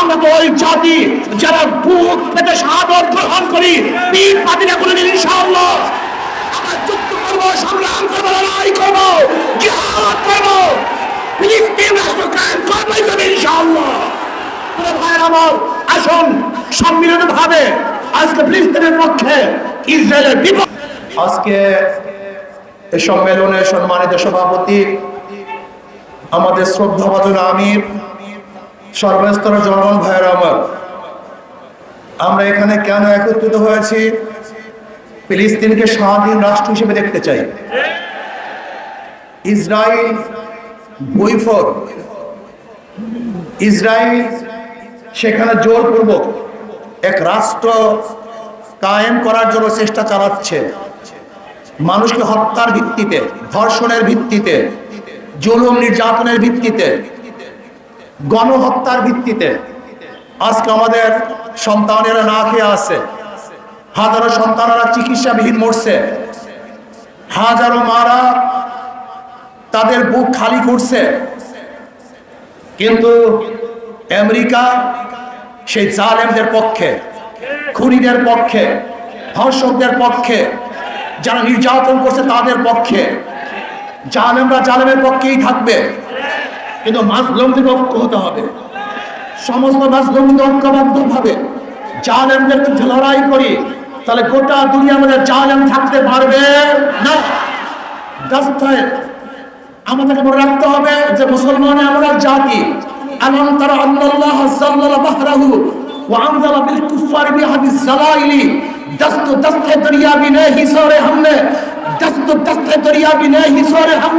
আমরা তো ওই জাতি যারা বুক পেতে শাহাদত গ্রহণ করি। পিঠ পাতি না কোনোদিন ইনশাআল্লাহ, আমরা করব ইনশাআল্লাহ। আজকে আজকে এই সম্মেলনে সম্মানিত সভাপতি, আমাদের শ্রদ্ধাভাজন আমির সর্বস্তরের জনগণ, ভাইয়ের আমার, আমরা এখানে কেন একত্রিত হয়েছি? ফিলিস্তিনকে স্বাধীন রাষ্ট্র হিসেবে দেখতে চাই। ইসরায়েল বৈফর ইসরায়েল সেখানে জোরপূর্বক এক রাষ্ট্র কায়েম করার জন্য চেষ্টা চালাচ্ছে। মানুষকে হত্যার ভিত্তিতে, ধর্ষণের ভিত্তিতে, জুলুম নির্যাতনের ভিত্তিতে গণহত্যার ভিত্তিতে আজকে আমাদের সন্তানেরা না খেয়ে আছে, হাজারো সন্তানেরা চিকিৎসাবিহীন মরছে, হাজারো মারা তাদের বুক খালি করছে। কিন্তু আমেরিকা সেই জালেমদের পক্ষে, খুনিদের পক্ষে, ধর্ষকদের পক্ষে, যারা নির্যাতন করছে তাদের পক্ষে, জালেমরা জালেমের পক্ষেই থাকবে। কিন্তু মাসলুমদের ঐক্য হতে হবে। সমস্ত মাসলুমদের ঐক্যবদ্ধ হবে। জালেমদের বিরুদ্ধে লড়াই করি, তাহলে গোটা দুনিয়া মধ্যে জালেম থাকতে পারবে? না। রাস্তায় আমাদেরকে মনে রাখতে হবে যে মুসলমান আমরা জাতি, এমন তারা আল্লাহ জাল্লাল বাহরাহু وانزل بالكفار بحد الزلائل دست دست دریا بھی نہیں سورے ہم نے دست دست دریا بھی نہیں سورے ہم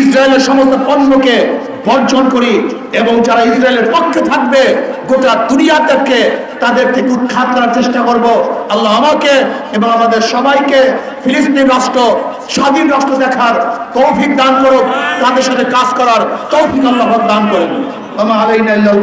ইসরায়েলের সমস্ত পণ্যকে বর্জন করি এবং যারা ইসরায়েলের পক্ষে থাকবে, গোটা দুনিয়াদেরকে তাদের থেকে উৎখাত করার চেষ্টা করব। আল্লাহ আমাকে এবং আমাদের সবাইকে ফিলিস্তিন রাষ্ট্র, স্বাধীন রাষ্ট্র দেখার তৌফিক দান করুক, তাদের সাথে কাজ করার তৌফিক আল্লাহ দান করুন। আমা আলাইনা ইল্লাল